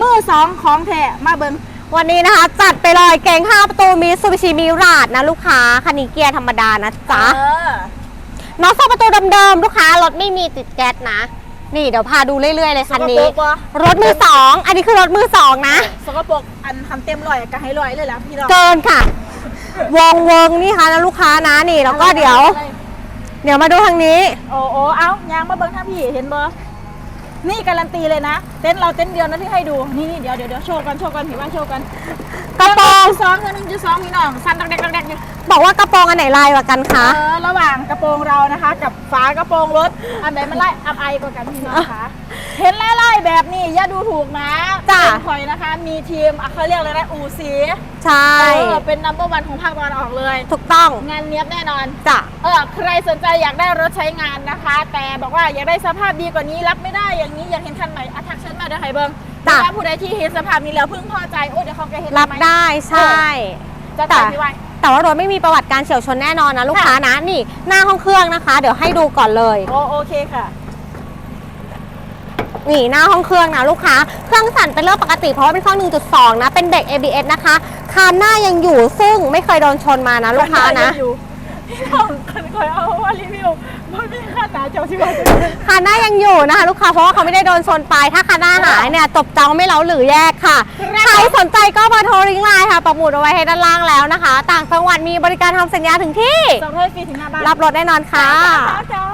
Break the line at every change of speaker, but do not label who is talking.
มือสองของแท้มาเบิง
วันนี้นะคะ จัดไปเลยเก่ง5ประตูมีซูบิชิมิราดนะลูกค้าคันนี้เกียร์ธรรมดานะจ๊ะ
เออ
น็อตสองประตูเดิมๆลูกค้ารถไม่มีติดแก๊สนะ นี่เดี๋ยวพาดูเรื่อยๆเลยคันนี้
สกปรกปะ
รถมือสองอันนี้คือรถมือสองนะ
สกปรกอันทำเต็มร้อยก็ให้ร้อยเลยล่ะพี่น้อง
เกินค่ะ วงวงนี่ค่ะนะลูกค้านะนี่แล้วก็เดี๋ยว เดี๋ยวมาดูทางนี้
โอ้โอ้เอายางมาเบิ้งท่าพี่เห็นบ่ นี่การันตีเลยนะ เต้นท์เราเต้นท์เดียวนะที่ให้ดูนี่นี่เดี๋ยวเดี๋ยวเดี๋ยวโชว์กันโชว์กันเห็นว่าโชว์กัน
กระโปรง
สองหนึ่งจุดสองพี่น้อง สั้นดักแดกดักแดกอยู่
บอกว่ากระโปรงอันไหนลายกว่ากันคะ
เออระหว่างกระโปรงเรานะคะ กับฝากระโปรงรถอันไหนมันไล่อับไอกว่ากันพี่น้องคะเห็นไล่ๆแบบนี้อย่าดูถูกนะ
จ้ะ
เป็นคอยนะคะ มีทีมอะเขาเรียกอะไรนะอูซี
ใช่
เออเป็นนัมเบอร์วันของภาคตะวันออกเลย
ถูกต้อง
งานเนี้ยบแน่นอน
จ้ะ
เออใครสนใจอยากได้รถใช้งานนะคะ แต่บอกว่าอยากได้สภาพดีกว่านี้รับไม่ได้อย่างนี้อยากเห็นคันใหม่อะทักเชิญมาเดี๋ยวให้เบิ้ง
จ้ะ
ถ้าผู้ใดที่เห็นสภาพนี้แล้วเพิ่งพอใจโอ้เดี๋ยวเขาจะเห็น
รับ
หม
ได้ใช่
จะ
แต่
จ่ายพี่ไว้
แต่ว่ารถไม่มีประวัติการเฉียวชนแน่นอนนะลูกค้านะนี่หน้าห้องเครื่องนะคะ เดี๋ยวให้ดูก่อนเลย
โอโอเคค่ะ
นี่หน้าห้องเครื่องนะลูกค้า เครื่องสั่นเป็นเรื่องปกติเพราะว่าเป็นเครื่อง 1.2 นะ เป็นเบรก ABS นะคะ คานหน้ายังอยู่ซึ่งไม่เคยโดนชนมานะลูกค้านะ
อยู่ พี่น้องคันคอยเอาว่ารีวิวมันมีค่าตาเจ้าที่ว่า
คานหน้ายังอยู่นะคะลูกค้าเพราะว่าเขาไม่ได้โดนชนไปถ้าคานหน้าหายเนี่ยตบเจ้าไม่เล้าหรือแยกค่ะ
ครับ
ใครสนใจก็มาโทรลิงก์ไลน์ค่ะปักหมุดเอาไว้ให้ด้านล่างแล้วนะคะ ต่างจังหวัดมีบริการทำสัญญาถึงที่
ส่งให้ฟรีถึงหน้าบ้าน
รับรถแน่นอนค่ะ
จ้า